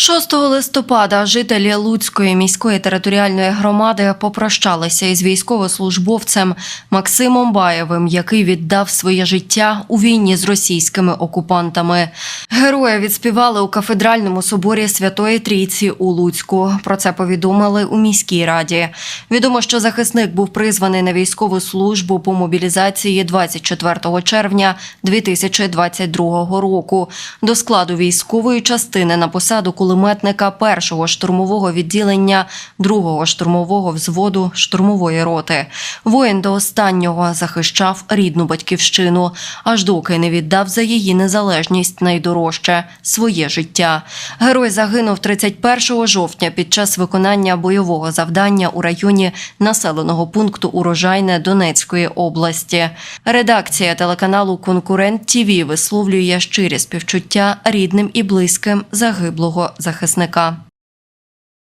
6 листопада жителі Луцької міської територіальної громади попрощалися із військовослужбовцем Максимом Баєвим, який віддав своє життя у війні з російськими окупантами. Героя відспівали у кафедральному соборі Святої Трійці у Луцьку. Про це повідомили у міській раді. Відомо, що захисник був призваний на військову службу по мобілізації 24 червня 2022 року до складу військової частини на посаду кулеметника першого штурмового відділення другого штурмового взводу штурмової роти. Воїн до останнього захищав рідну батьківщину, аж доки не віддав за її незалежність найдорожче своє життя. Герой загинув 31 жовтня під час виконання бойового завдання у районі населеного пункту Урожайне Донецької області. Редакція телеканалу Конкурент ТІВІ висловлює щирі співчуття рідним і близьким загиблого захисника.